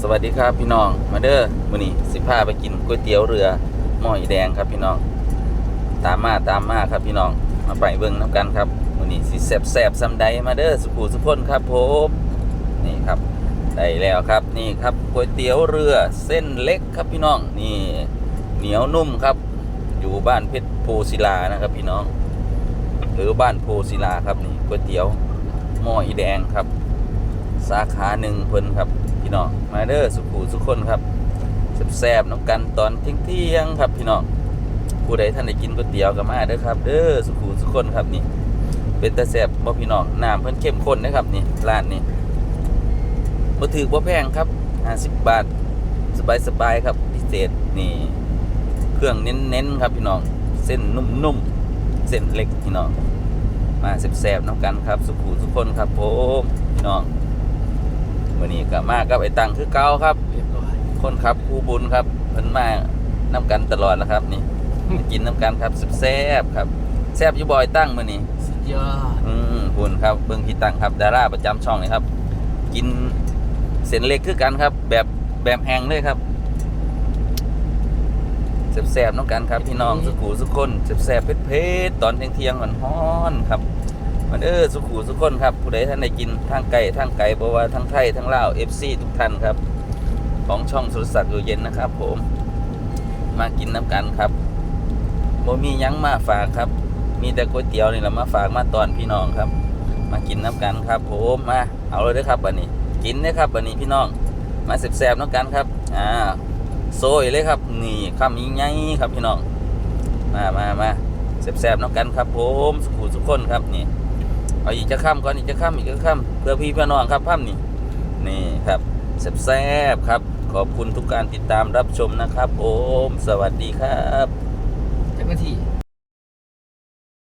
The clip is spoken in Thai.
สวัสดีครับพี่น้องมาเด้อมื้อนี้สิพาไปกินก๋วยเตี๋ยวเรือหม้ออีแดงครับพี่น้อง ตามมาตามมาครับพี่น้องมาไปเบิ่งน้ำกันครับมื้อนี้สิแซ่บๆซำใดมาเด้อสุขุสุพนครับผมนี่ครับได้แล้วครับนี่ครับก๋วยเตี๋ยวเรือเส้นเล็กครับพี่น้องนี่เหนียวนุ่มครับ อยู่บ้านเพชรโพศิลานะครับพี่น้อง หรือบ้านโพศิลาครับนี่ก๋วยเตี๋ยวหม้ออีแดงครับ สาขาหนึ่งเพิ่นครับ พี่น้องมาเด้อสุขูสุขคนครับแซ่บๆน้ำกันตอนเที่ยงๆครับพี่น้องผู้ใดท่านได้กินก๋วยเตี๋ยวก็มาเด้อครับเด้อสุขูสุขคนครับนี่ เป็นตาแซ่บบ่พี่น้องน้ำเพิ่นเข้มข้นนะครับนี่ร้านนี้บ่ถือบ่แพงครับ 50 บาท สบายๆครับพิเศษนี่ เครื่องเน้นๆครับพี่น้องเส้นนุ่มๆเส้นเล็กพี่น้องมาแซ่บๆน้ำกันครับ สุขูสุขคนครับผมพี่น้อง วันนี้ก็มากับไอ้ตังคือเก่าครับเรียบร้อยคนครับครูบุญครับเพิ่นมาน้ำกันตลอดแล้วครับ นี่มากินน้ำกันครับแซ่บๆครับ แซ่บอยู่บ่อยตั้งมื้อนี้สุดยอดอืมบุญครับเบิ่งพี่ตังครับดาราประจำช่องนี่ครับ กินเส้นเล็กคือกันครับ แบบแบบแห้งเลยครับแซ่บๆน้ำกันครับพี่น้องสุขูสุขคนแซ่บๆเผ็ดๆตอนเที่ยงๆฮ้อนๆครับ มันเออสุขูสุขคนครับ ผู้ใดท่านได้กินทางไก่ทางไก่บอกว่าทั้งไทยทั้งลาวเอฟซีทุกท่านครับ ของช่องสุรศักดิ์อยู่เย็นนะครับ ผม มากินน้ำกันครับบ่มียั้งมาฝากครับ มีแต่ก๋วยเตี๋ยวนี่แหละมาฝากมาตอนพี่น้องครับ มากินน้ำกันครับ ผมมาเอาเลยด้อครับบัดนี้ กินเด้อครับบัดนี้พี่น้อง มาแซ่บๆน้ำกันครับอ่าโซยเลยครับ นี่คำยิ่งใหญ่ครับพี่น้อง มามามาแซ่บๆน้ำกันครับ ผมสุขุสุขคนครับนี่ เอาอีกจะข้ามก่อนอีกจะข้ามอีกจะข้ามเพื่อพี่เพื่อน้องครับภาพนี่นี่ครับแซ่บๆครับ ขอบคุณทุกการติดตามรับชมนะครับผมสวัสดีครับเจ้าหนาที